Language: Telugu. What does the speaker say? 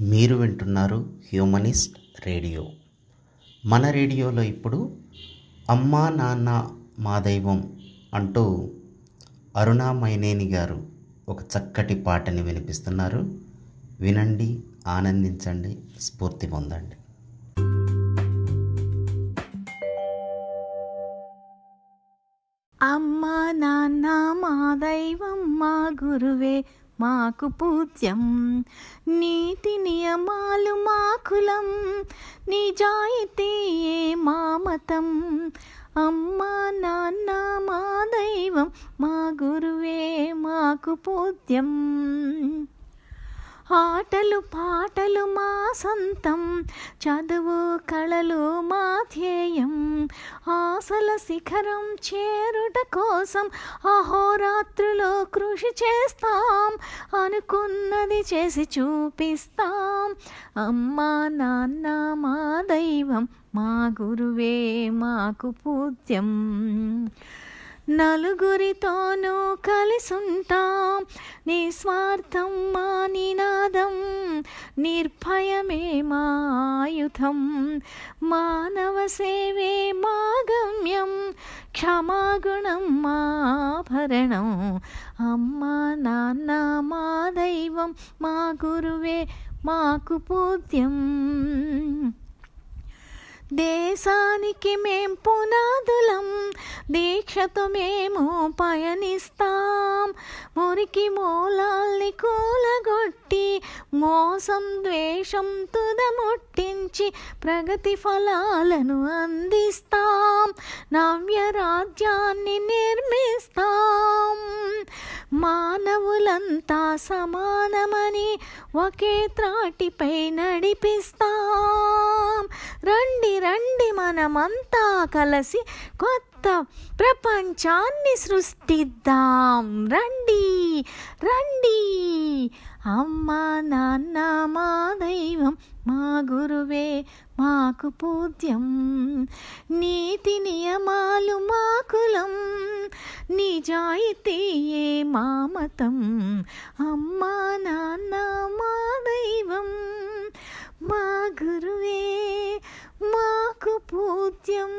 మీరు వింటున్నారు హ్యూమనిస్ట్ రేడియో. మన రేడియోలో ఇప్పుడు అమ్మా నాన్న మా దైవం అంటూ అరుణా మైనేని గారు ఒక చక్కటి పాటని వినిపిస్తున్నారు. వినండి ఆనందించండి స్ఫూర్తి పొందండి. అమ్మా నాన్న మా దైవం మా గురువే మాకు పూజ్యం. నీతి నియమాలు మా కులం నిజాయితీయే మా మతం. అమ్మా నాన్న మా దైవం మా గురువే మాకు పూజ్యం. ఆటలు పాటలు మా సొంతం. చదువు కళలు మా ధ్యేయం. ఆశల శిఖరం చేరుట కోసం అహోరాత్రులు కృషి చేస్తాం అనుకున్నది చేసి చూపిస్తాం. అమ్మా నాన్న మా దైవం మా గురువే మాకు పూజ్యం. నలుగురితోనూ కలిసుంటాం నిస్వార్థం మా నినాదం నిర్భయమే మా ఆయుధం. మానవ సేవే మా గమ్యం క్షమాగుణం మా ఆభరణం అమ్మా నాన్న మా దైవం మా గురువే మాకు పూజ్యం. దేశానికి మేం పునాదులం దీక్షతో మేము పయనిస్తాం. మురికి మూలాల్ని కూలగొట్టి మోసం ద్వేషం తుదముట్టించి ప్రగతి ఫలాలను అందిస్తాం. నవ్య రాజ్యాన్ని నిర్మిస్తాం. మానవులంతా సమానమని ఒకే త్రాటిపై నడిపిస్తాం. రండి రండి మనమంతా కలిసి కొత్త ప్రపంచాన్ని సృష్టిద్దాం. రండి రండి. అమ్మా నాన్న మా దైవం మా గురువే మాకు పూజ్యం. నీతి నియమాలు నిజాయితీయే మామతం అమ్మా నాన్న మా దైవం. మా గురువే మాకు పూజ్యం.